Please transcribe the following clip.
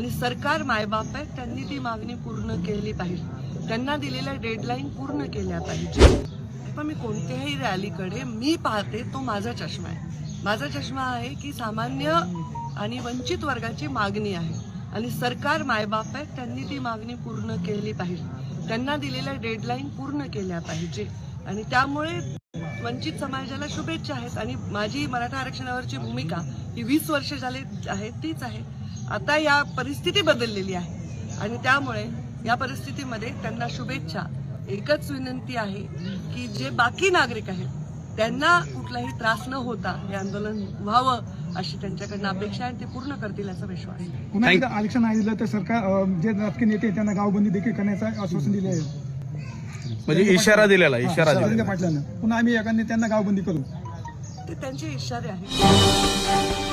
आणि सरकार मायबाप आहे त्यांनी ती मागणी पूर्ण केली पाहिजे. त्यांना दिलेल्या डेडलाईन पूर्ण केल्या पाहिजे. पण मी कोणत्याही रॅलीकडे मी पाहते तो माझा चष्मा आहे. माझा चष्मा आहे की सामान्य आणि वंचित वर्गाची मागणी आहे. आणि सरकार मायबाप आहे त्यांनी ती मागणी पूर्ण केली पाहिजे. त्यांना दिलेल्या डेडलाईन पूर्ण केल्या पाहिजे. आणि त्यामुळे वंचित समाजाला शुभेच्छा आहेत. आणि माझी मराठा आरक्षणावरची भूमिका ही वीस वर्ष झाले आहे तीच आहे. आता या परिस्थिती बदललेली आहे. आणि त्यामुळे या परिस्थितीमध्ये त्यांना शुभेच्छा. एकच विनंती आहे की जे बाकी नागरिक आहेत त्यांना कुठलाही त्रास न होता हे आंदोलन व्हावं अशी त्यांच्याकडनं अपेक्षा आहे आणि ते पूर्ण करतील असा विश्वास आहे. पुन्हा एकदा आरक्षण नाही दिलं तर सरकार जे राजकीय नेते आहेत, त्यांना गावबंदी देखील करण्याचं आश्वासन दिले आहे. म्हणजे इशारा दिलेला इशारा दिलेला. पाटलांना. पुन्हा आम्ही एका नेत्यांना गावबंदी करू. ते त्यांचे इशारे आहेत.